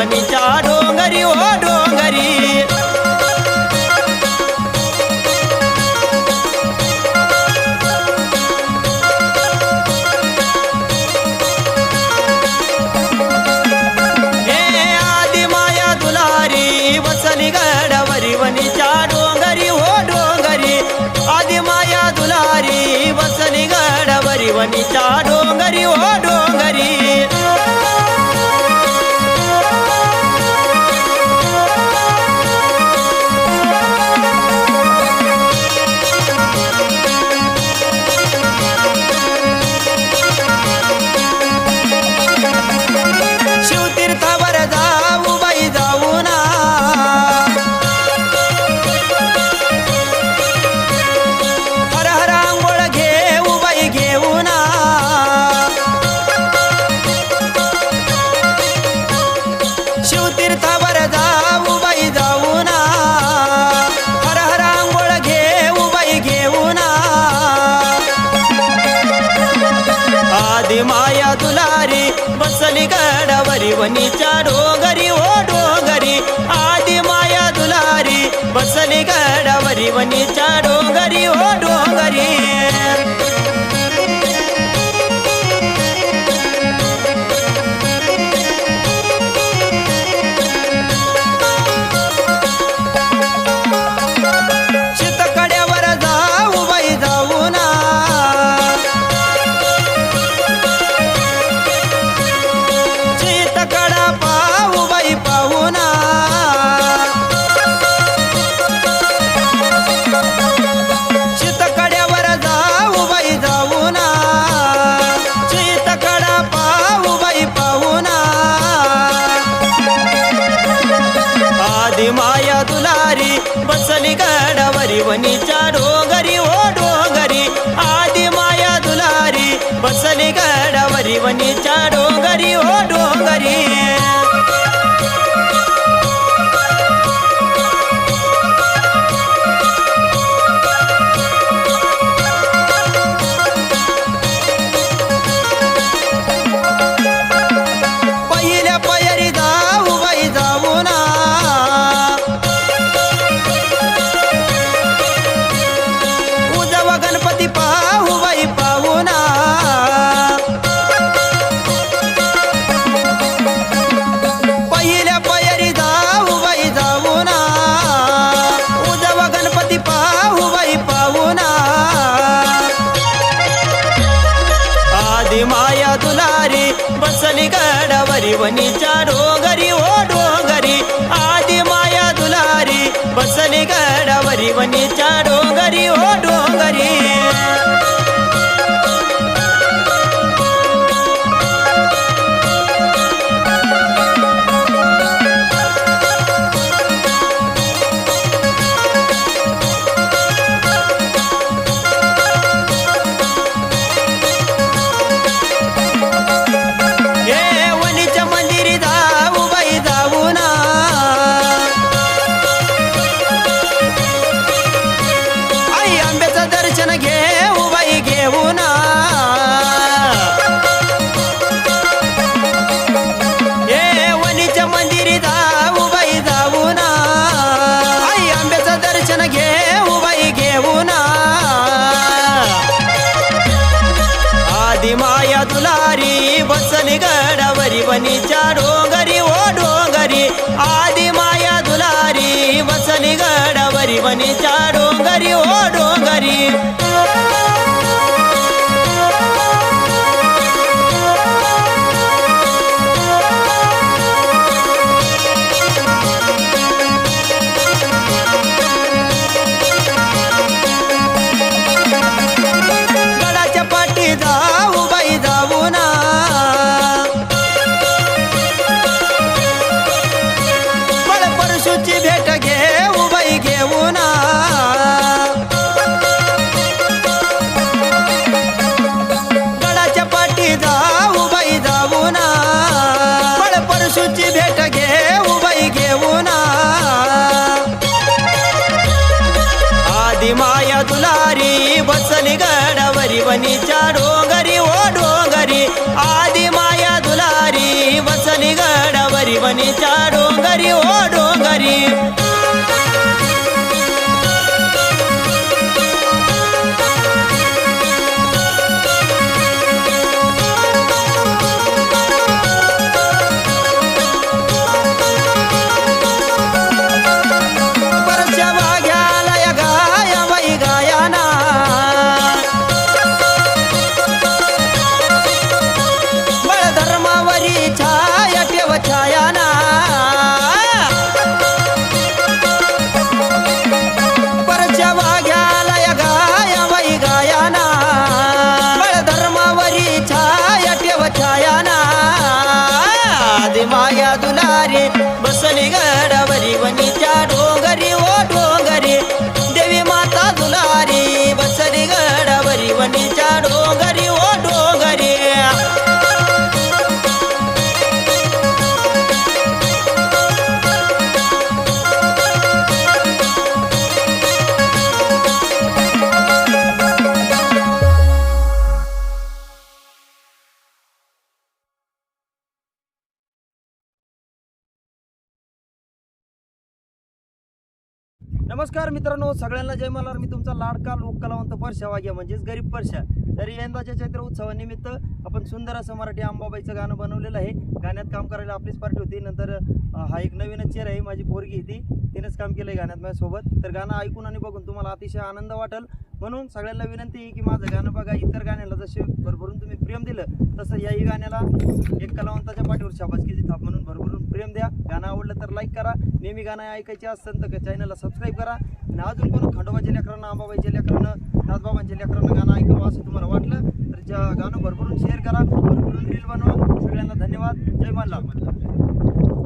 परभणीच्या डोंगरी ओ डोंगरी. आदि माया दुलारी डोंगरी आदि माया दुलारी डोंगरी गडावरी वनी डोंगरी हो डोंगरी दुलारी माया तुलारी बसली गडावरी वनीच्या डोंगरी ओ डोंगरी. आदि माया तुलारी बसली गडावरी वनीच्या डोंगरी बसली गडावरी वनीच्या डोंगरी ओ डोंगरी आदि माया दुलारी. बसली गडावरी वनीच्या डोंगरी ओ आसन गडावरी वनीच्या तुळसूची भेट घेऊ बाई घेऊन आदि माया दुलारी बसली गडावरी वनीच्या नमस्कार मित्रांनो सगळ्यांना जय मल्हार मी तुमचा लाडका लोक कलावंत परशा वाग्या म्हणजेच गरीब परशा. तरी यंदाच्या चैत्र उत्सवानिमित्त आपण सुंदर असं मराठी अंबाबाईचं गाणं बनवलेलं आहे. गाण्यात काम करायला आपलीच पार्टी होती. नंतर हा एक नवीनच चेहरा आहे माझी पोरगी आहे ती. तिनेच काम केलंय गाण्यात माझ्यासोबत. तर गाणं ऐकून आणि बघून तुम्हाला अतिशय आनंद वाटेल. म्हणून सगळ्यांना विनंती आहे की माझं गाणं बघा इतर गाण्याला जसे भरभरून तुम्ही प्रेम दिलं तसं याही गाण्याला एक कलावंताच्या पाठीवर शाबासकीची थाप म्हणून भरभरून प्रेम द्या. गाणं आवडलं तर लाईक करा. नेहमी गाणं ऐकायचे असेल तर चॅनलला सबस्क्राईब करा. आणि अजून कोण? खंडोबाच्या लेकरांना आंबाबाईच्या लेकरांना नाथबाबांच्या लेकरांना गाणं ऐकावं असं तुम्हाला वाटलं तर ज्या गाणं भरभरून शेअर करा. भरभरून रील बनवा. सगळ्यांना धन्यवाद. जय मल्हार